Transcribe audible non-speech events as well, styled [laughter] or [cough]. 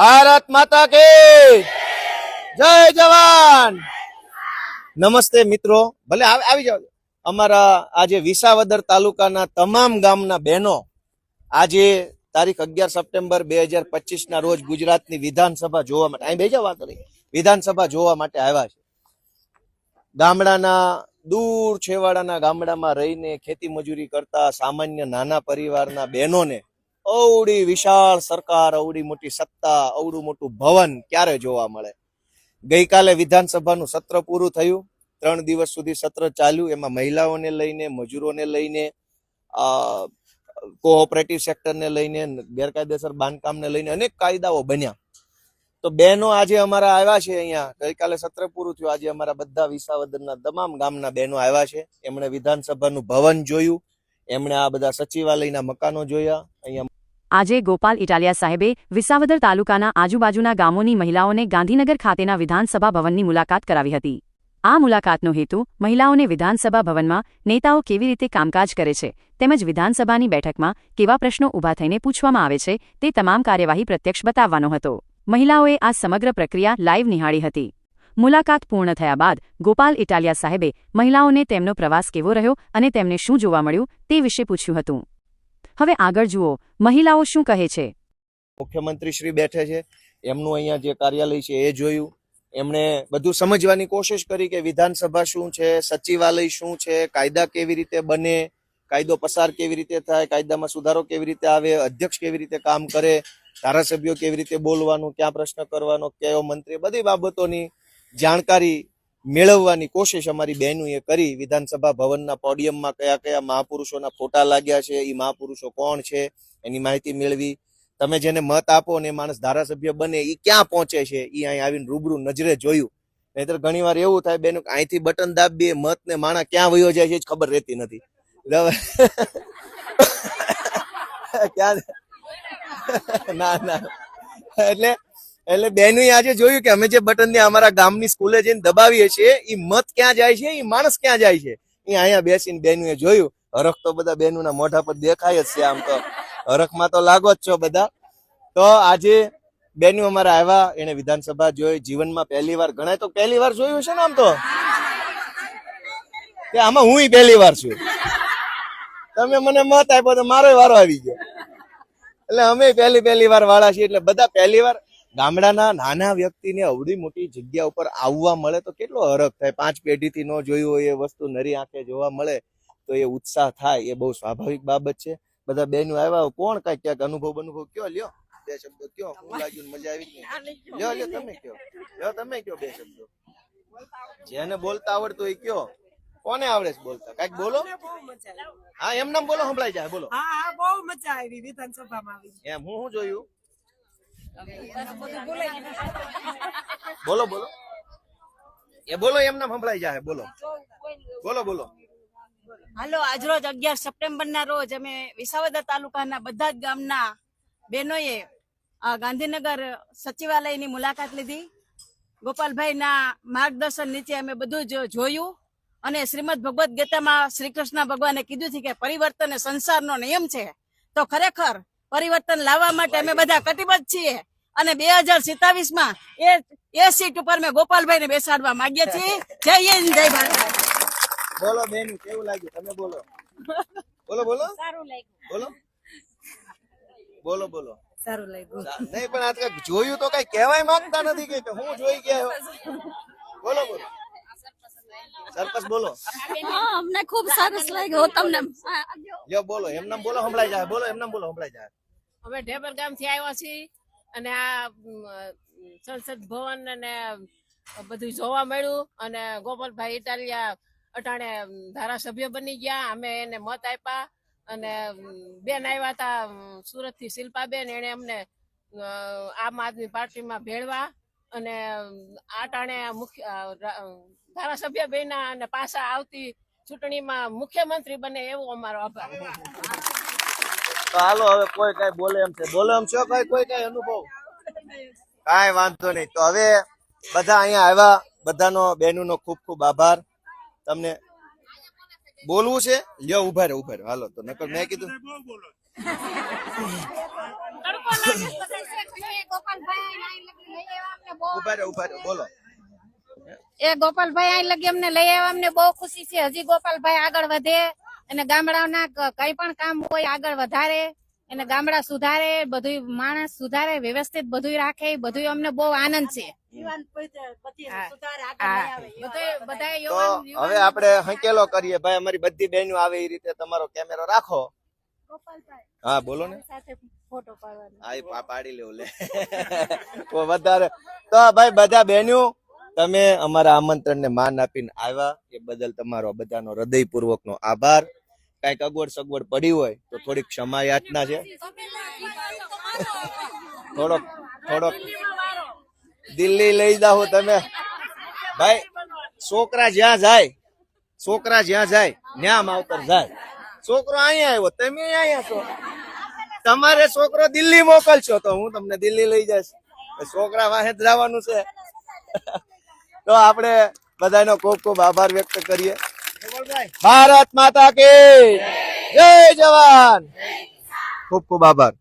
ભારત માતા કે જય જવાન. નમસ્તે મિત્રો. ભલે આવી જાઓ. અમારા આજે વિસાવદર તાલુકાના તમામ ગામના બહેનો આજે તારીખ અગિયાર સપ્ટેમ્બર બે હજાર પચીસ ના રોજ ગુજરાતની વિધાનસભા જોવા માટે અહીં બેજા વાત કરી વિધાનસભા જોવા માટે આવ્યા છે. ગામડાના દૂર છેવાડાના ગામડામાં રહીને ખેતી મજૂરી કરતા સામાન્ય નાના પરિવારના બહેનોને અવડી વિશાળ સરકાર, અવડી મોટી સત્તા, અવડું મોટું ભવન ક્યારે જોવા મળે? ગઈકાલે વિધાનસભાનું સત્ર પૂરું થયું. ત્રણ દિવસ સુધી સત્ર ચાલ્યું. એમાં મહિલાઓને લઈને, મજૂરોને લઈને કોઓપરેટિવ સેક્ટરને લઈને, ગેરકાયદેસર બાંધકામને લઈને અનેક કાયદાઓ બન્યા. તો બહેનો આજે અમારા આવ્યા છે અહીંયા. ગઈકાલે સત્ર પૂરું થયું. આજે અમારા બધા વિસાવદરના તમામ ગામના બહેનો આવ્યા છે. એમણે વિધાનસભાનું ભવન જોયું. એમણે આ બધા સચિવાલયના મકાનો જોયા. અહીંયા આજે ગોપાલ ઇટાલિયા સાહેબે વિસાવદર તાલુકાના આજુબાજુના ગામોની મહિલાઓને ગાંધીનગર ખાતેના વિધાનસભા ભવનની મુલાકાત કરાવી હતી. આ મુલાકાતનો હેતુ મહિલાઓને વિધાનસભા ભવનમાં નેતાઓ કેવી રીતે કામકાજ કરે છે, તેમજ વિધાનસભાની બેઠકમાં કેવા પ્રશ્નો ઊભા થઈને પૂછવામાં આવે છે, તે તમામ કાર્યવાહી પ્રત્યક્ષ બતાવવાનો હતો. મહિલાઓએ આ સમગ્ર પ્રક્રિયા લાઇવ નિહાળી હતી. મુલાકાત પૂર્ણ થયા બાદ ગોપાલ ઇટાલિયા સાહેબે મહિલાઓને તેમનો પ્રવાસ કેવો રહ્યો અને તેમને શું જોવા મળ્યું તે વિશે પૂછ્યું હતું. હવે આગળ જુઓ, મહિલાઓ શું કહે છે? મુખ્યમંત્રી શ્રી બેઠે છે, એમનું અહીંયા જે કાર્યાલય છે એ જોયું. એમણે બધું સમજવાની કોશિશ કરી કે વિધાનસભા શું છે, સચિવાલય શું છે, કાયદા કેવી રીતે બને, કાયદો પસાર કેવી રીતે થાય, કાયદામાં સુધારો કેવી રીતે આવે, અધ્યક્ષ કેવી રીતે કામ કરે, ધારાસભ્યો કેવી રીતે બોલવાનું, ક્યાં પ્રશ્ન કરવાનો, કયો મંત્રી, બધી બાબતોની જાણકારી મેળવવાની કોશિશ અમારી બહેનોએ કરી. વિધાનસભા ભવનના પોડિયમમાં કયા કયા મહાપુરુષોના ફોટા લાગ્યા છે એ મહાપુરુષો કોણ છે, એની માહિતી મેળવી. તમે જેને મત આપો ને માણસ ધારાસભ્ય બને એ ક્યાં પહોંચે છે એ અહીં આવીને રૂબરૂ નજરે જોયું. નહીતર ઘણી વાર એવું થાય બેન, અહીંથી બટન દાબીએ, મત ને માણા ક્યાં વયો જાય છે જ ખબર રહેતી નથી. [laughs] ક્યાં ના ના. એટલે એટલે બેનું આજે જોયું કે અમે જે બટન ને અમારા ગામની સ્કૂલે જઈને દબાવીએ છીએ એ મત ક્યાં જાય છે એ માણસ ક્યાં જાય છે? એ અહીંયા બેસીને બેનુએ જોયું. હરખ તો બધા બેનુના મોઢા પર દેખાય જ છે આમ તો. હરખમાં તો લાગો જ છો બધા. તો આજે બેનું અમારા આવ્યા એને વિધાનસભા જોઈ, જીવનમાં પહેલી વાર ગણાય તો પહેલી વાર જોયું છે ને આમ તો? કે આમાં હું પહેલી વાર છું. તમે મને મત આપ્યો તો મારો વારો આવી ગયો. એટલે અમે પહેલી પહેલી વાર વાળા છીએ, એટલે બધા પહેલી વાર ગામડાના નાના વ્યક્તિને અવડી મોટી જગ્યા ઉપર આવવા મળે તો કેટલો હરખ થાય? પાંચ પેઢીથી ન જોયું હોય એ વસ્તુ નરી આંખે જોવા મળે તો એ ઉત્સાહ થાય. એ બહુ સ્વાભાવિક બાબત છે. બધા બેનો આવ્યા કોણ કઈ ક્યાંક અનુભવ અનુભવ કયો? લ્યો બે શબ્દો કયો? હું લાગ્યું મજા આવી? લ્યો લ્યો તમે કયો? લ્યો તમે કયો બે શબ્દો? જેને બોલતા આવડતું એ કયો? કોને આવડે છે બોલતા? કંઈક બોલો? હા એમ નામ બોલો સંભળાઈ જાય બોલો. હા હા બહુ મજા આવી. વિધાનસભામાં આવી. એમ હું શું જોયું? [laughs] બોલો બોલો. એ બોલો એમ નામ સંભળાઈ જાય બોલો. બોલો બોલો. હાલો આજરોજ અગિયાર સપ્ટેમ્બર ના રોજ અમે વિસાવદર તાલુકાના બધા જ ગામના બહેનોએ ગાંધીનગર સચિવાલયની મુલાકાત લીધી. ગોપાલભાઈના માર્ગદર્શન નીચે અમે બધું જ જોયું અને શ્રીમદ ભગવદ્ ગીતામાં શ્રી કૃષ્ણ ભગવાને કીધું છે કે પરિવર્તન એ સંસારનો નિયમ છે. તો ખરેખર પરિવર્તન લાવવા માટે અમે બધા કટિબદ્ધ છીએ. અને બે હજાર સિત્તાવીસમાં એ એ સીટ ઉપર મેં ગોપાલભાઈને બેસાડવા માંગીએ છીએ. જય હિન્દ જય ભારત. બોલો બેન કેવું લાગ્યું? તમે બોલો. બોલો બોલો. સારું લાગ્યું. બોલો. બોલો બોલો. સારું લાગ્યું. નહીં પણ આ કંઈક જોયું તો કઈ કહેવાય માંગતા નથી કે હું જોઈ ગયા. બોલો બોલો. સરપંચ બોલો. હા અમને ખૂબ સરસ લાગ્યો. તમને લ્યો બોલો. એમ નામ બોલો સંભળાઈ જાય. બોલો એમ નામ બોલો સંભળાઈ જાય. અમે ઢેબર ગામથી આવ્યા છીએ. અને આ સંસદ ભવન અને બધું જોવા મળ્યું. અને ગોપાલભાઈ ઇટાલિયા અટાણે ધારાસભ્ય બની ગયા. અમે એને મત આપ્યા. અને બેન આવ્યા હતા સુરતથી શિલ્પાબેન. એને અમને આમ આદમી પાર્ટીમાં ભેળવા અને આ આટાણે મુખ્ય ધારાસભ્ય બન્યા અને પાછા આવતી ચૂંટણીમાં મુખ્યમંત્રી બને એવો અમારો આભાર. તો હાલો, હવે કોઈ કઈ બોલે એમ છે. બોલે એમ છો કઈ? કોઈ કઈ અનુભવ? કાંઈ વાંધો નહીં. તો હવે બધા અહીંયા આવ્યા. બધાનો, બહેનોનો ખૂબ ખૂબ આભાર. તમને બોલવું છે? લ્યો ઊભા રહે ઊભા રે હાલો, તો નકર મેં કીધું બોલો. એ ગોપાલભાઈ અહીં લગી અમને લઈ આવ્યા. અમને બહુ ખુશી છે. હજી ગોપાલભાઈ આગળ વધે. અને ગામડાઓના કઈ પણ કામ હોય આગળ વધારે અને ગામડા સુધારે બધું માણસ સુધારે વ્યવસ્થિત બધું રાખે બધું અમને બહુ આનંદ છે. હવે આપણે હંકેલો કરીએ. ભાઈ અમારી બધી બહેનો આવે એ રીતે તમારો કેમેરો રાખો. હા બોલો ને. હા એ પા- પાડી લેવું લે. [laughs] વધારે તો ભાઈ બધા બહેનો તમે અમારા આમંત્રણને માન આપીને આવ્યા. એ બદલ તમારો બધાનો હૃદયપૂર્વક નો આભાર. કંઈક અગવડ સગવડ પડી હોય તો થોડીક ક્ષમા યાચના છે. થોડોક થોડોક દિલ્હી લઈ જાઓ તમે. ભાઈ છોકરા જ્યાં જાય છોકરા જ્યાં જાય ત્યાં માવતર જાય. છોકરો અહીંયા આવ્યો તમે અહીંયા છો. તમારે છોકરો દિલ્હી મોકલશો તો હું તમને દિલ્હી લઈ જઈશ. છોકરા વાહે જવાનું છે. તો આપણે બધાનો ખૂબ ખૂબ આભાર વ્યક્ત કરીએ. ભારત માતા કે જય જવાન. ખૂબ ખૂબ આભાર.